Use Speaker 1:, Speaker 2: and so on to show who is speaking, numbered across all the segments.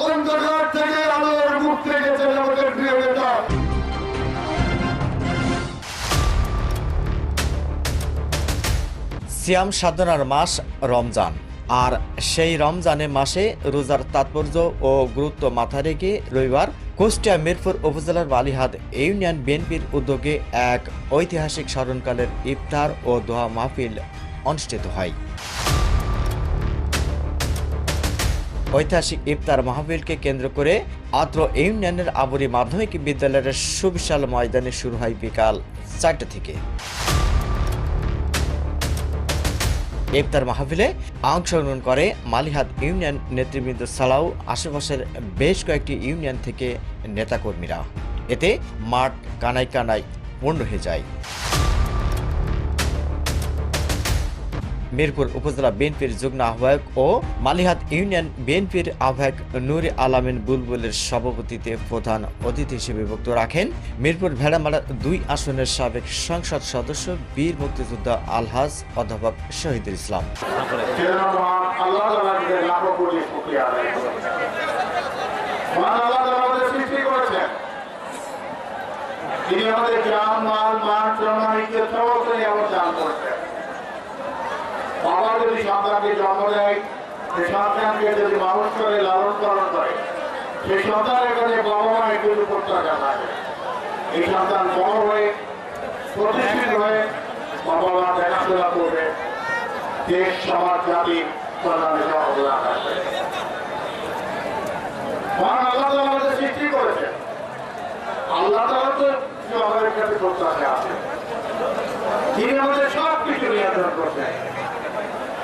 Speaker 1: অন্ধকার থেকে আলোর মুখ রেখেছে আমাদের প্রিয় নেতা।
Speaker 2: সিয়াম সাধনার মাস রমজান। আর সেই রমজানের মাসে রোজার তাৎপর্য ও গুরুত্ব মাথায় রেখে রবিবার কুষ্টিয়া মিরপুর উপজেলার বালিহাট ইউনিয়ন বিএনপির উদ্যোগে এক ঐতিহাসিক স্মরণকালের ইফতার ও দোয়া মাহফিল অনুষ্ঠিত হয়। ঐতিহাসিক ইফতার মাহফিলকে কেন্দ্র করে আত্র ইউনিয়নের আবরি মাধ্যমিক বিদ্যালয়ের সুবিশাল ময়দানে শুরু হয় বিকাল চারটে থেকে। ইফতার মাহফিলে অংশগ্রহণ করে মালিহাত ইউনিয়ন নেতৃবৃন্দ ছাড়াও আশেপাশের বেশ কয়েকটি ইউনিয়ন থেকে নেতাকর্মীরা। এতে মাঠ কানায় কানায় পূর্ণ হয়ে যায়। মিরপুর উপজেলা বিএনপির যুগ্ম আহ্বায়ক ও মালিহাত ইউনিয়ন বিএনপির আহ্বায়ক নুরি আলামিন বুলবুলের সভাপতিতে প্রধান অতিথি হিসেবে বক্তব্য রাখেন। মিরপুর ভেড়ামারা দুই আসনের সাবেক সংসদ সদস্য বীর মুক্তিযোদ্ধা আলহাজ অধ্যাপক শহীদুল ইসলাম।
Speaker 3: তিনি আমাদের জান মাল সম্মান ইজ্জত সমস্ত নিয়ামত দান করেছেন। যদি সন্তানকে জন্ম দেয় সেই সন্তানকে যদি মানুষ করে, লালন পালন করে সেই সন্তানের কাছে বাবা মায়ের কিন্তু প্রত্যাশা থাকে এই সন্তান বড় হয়ে, প্রতিষ্ঠিত হয়ে বাবা মা দেখাশোনা করবে, দেশ, সমাজ, জাতি সৃষ্টি করেছে আল্লাহ তাআলা তো আমাদের কাছে প্রত্যাশা আছে। তিনি আমাদের সব কিছু নিয়ন্ত্রণ করছেন।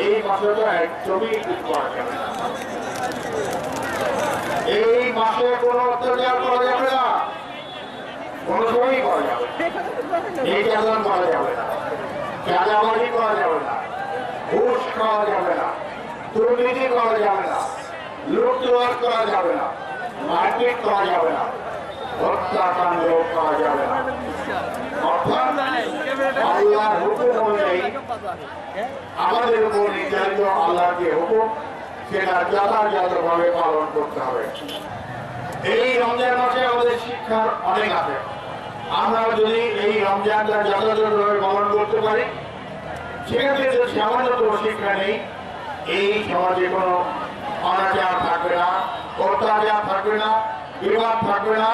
Speaker 3: এই মাসে তো একদমই। এই মাসে কোনো যাবে না কোনো যাবে নির্যাতন যাবে না চাঁদাবাজি করা যাবে না ঘুষ খাওয়া যাবে না দুর্নীতি করা যাবে না লুটতরাজ করা যাবে না মারপিট করা যাবে না হত্যাকাণ্ড করা যাবে না আল্লাহর হুকুম অনুযায়ী আমাদের উপর নির্ধারিত আল্লাহর যে হুকুম, সেটা যথাযথভাবে পালন করতে হবে। এই রমজান মাসে আমাদের শিক্ষার অনেক আছে। আমরা যদি এই রমজানটা যথাযথভাবে পালন করতে পারি, সেক্ষেত্রে যে সামান্যতম শিক্ষা নেই, এই সমাজে কোনো অনাচার থাকবে না, অত্যাচার থাকবে না, বিবাদ থাকবে না,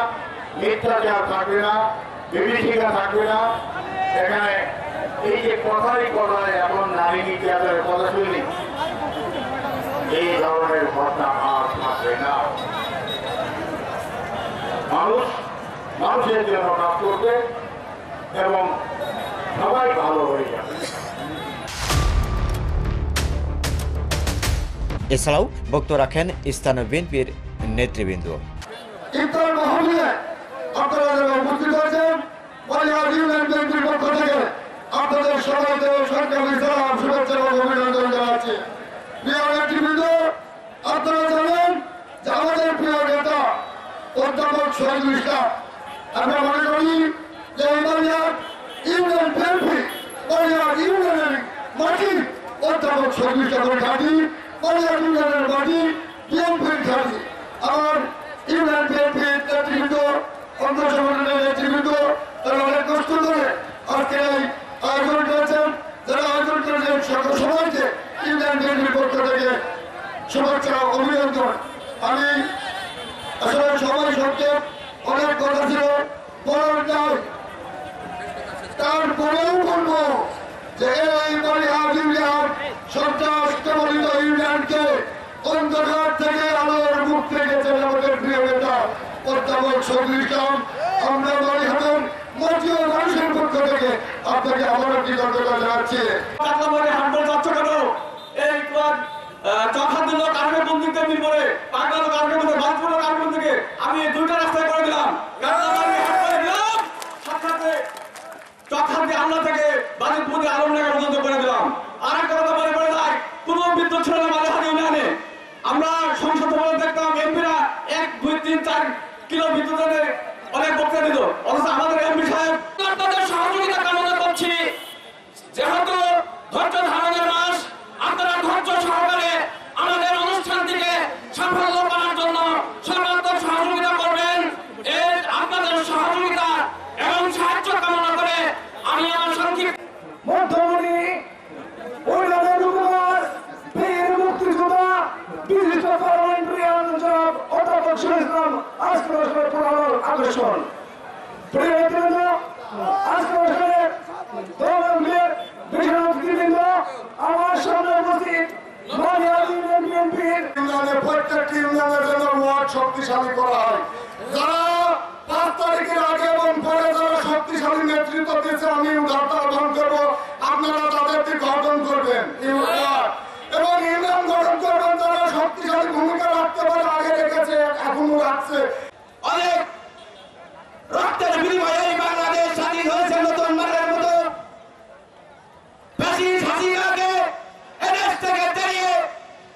Speaker 3: মিথ্যাচার থাকবে না বিভীষিকা থাকবে না। এখানে এই যে কথারই এখন নারী কথা এই ধরনের ঘটনা আর থাকবে না। মানুষ মানুষের জন্য কাজ করবে এবং সবাই ভালো হয়ে যাবে।
Speaker 2: এছাড়াও বক্তব্য রাখেন স্থানীয় বিএনপির নেতৃবৃন্দ।
Speaker 1: ইফতার মাহফিলে আপনারা উপস্থিত হয়েছেন। পক্ষ থেকে আপনাদের সবাইকে সরকারি সালাম, শুভেচ্ছা এবং অভিনন্দন জানাচ্ছি। আপনারা জানেন যে আমাদের প্রিয় নেতা, অধ্যাপক শহীদুল ইসলাম আমরা মনে করি যে বলিহার ইউনিয়ন বিএনপি বলিহার ইউনিয়নের মাটি, অধ্যাপক শহীদুল ইসলামের ঘাঁটি বলিহার ইউনিয়নের মাটি, বিএনপির ঘাঁটি আমার ইউনিয়ন বিএনপির নেতৃবৃন্দ অন্য সংগঠনের নেতৃবৃন্দ তারা অনেক কষ্ট করে আজকে এই আয়োজন করেছেন যারা আয়োজন করেছেন সকল সবাইকে ইউনিয়ন বিএনপির পক্ষ থেকে শুভেচ্ছা ও অভিনন্দন আমি আসলে সবাই করতে অনেক কথা ছিল বলার নাই তারপরেও বলব যে এই বলিহাট ইউনিয়ন সন্ত্রাস কবলিত ইউনিয়নকে অন্ধকার থেকে আলোর মুখ রেখেছেন আমাদের প্রিয় নেতা অধ্যাপক শফিল ইসলাম। আমরা বলিহাটের মতীয় মানুষের পক্ষ থেকে আপনাকে আবারও কৃতজ্ঞতা জানাচ্ছি।
Speaker 4: এই চখার দিল কারণে বন্ধুকে মিল করে পাগলানো কারণে মধ্যে বাঁচবো কারণে থেকে আমি এই দুইটা রাস্তায় করে দিলাম। দিলাম, সাক্ষাতে চখার দিয়ে আমরা থেকে বাড়ির প্রতি আলম লেখা পর্যন্ত করে দিলাম আর একটা কথা মনে পড়ে যায় কোনো বিদ্যুৎ ছিল না মাঝে হাতে ইউনিয়নে আমরা সংসদ ভবনে দেখতাম এমপিরা এক দুই তিন চার কিলো বিদ্যুতের অনেক বক্তৃতা দিত অথচ আমাদের এমপি সাহেব আপনাদের সহযোগিতা কামনা করছি যেহেতু ধৈর্য ধারণের মাস আপনারা ধৈর্য সহকারে আমাদের অনুষ্ঠানটিকে সাফল্য করার জন্য সর্বাত্মক সহযোগিতা করবেন এর আপনাদের সহযোগিতা এবং সাহায্য কামনা করে আমি আমার সংক্ষিপ্ত
Speaker 5: মধ্যমণি ওইলাদের কুমার বীর মুক্তিযোদ্ধা বিশিষ্ট পার্লামেন্টারিয়ান জনাব অধ্যাপক সুরেশ ইসলাম আজকে অনুষ্ঠানের প্রধান
Speaker 1: ইউনিয়নের জন্য শক্তিশালী করা হয়। পাঁচ আগে এবং পরে শক্তিশালী আমি উদারতা গঠন করব আপনারা তাদেরকে গঠন করবেন ইউনিয়ন এবং ইউনিয়ন গঠন করবেন যারা শক্তিশালী ভূমিকা রাখতে পারে আগে রেখেছে এখনও রাখছে
Speaker 4: অনেক রক্তের বিনিময়ে এই বাংলাদেশ স্বাধীন হয়েছে নতুন মানের মতো বেশি হাসিনাকে এদেশ থেকে তাড়িয়ে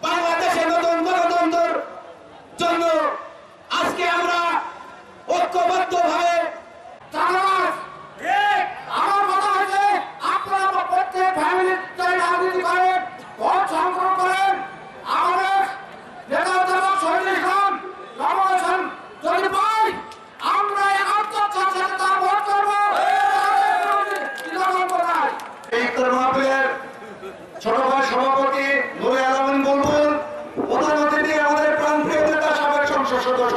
Speaker 4: বাংলাদেশে নতুন গণতন্ত্রের জন্য আজকে আমরা ঐক্যবদ্ধ ভাবে
Speaker 1: চালাস আমার কথা হচ্ছে আপনারা প্রত্যেক ফ্যামিলিতে রাজনীতি করেন ভোট সংগ্রহ করেন আমাদের নেতা অধ্যাপক শহীদ ইসলাম নবগঠন যদি পাই আমরা একাত্তর সাথে তার ভোট করব এই মাহফিলের ছোট ভাই সভাপতি নুরে আলমিন বুলবুল প্রধান অতিথি আমাদের প্রাণপ্রিয় নেতা সাবেক সংসদ সদস্য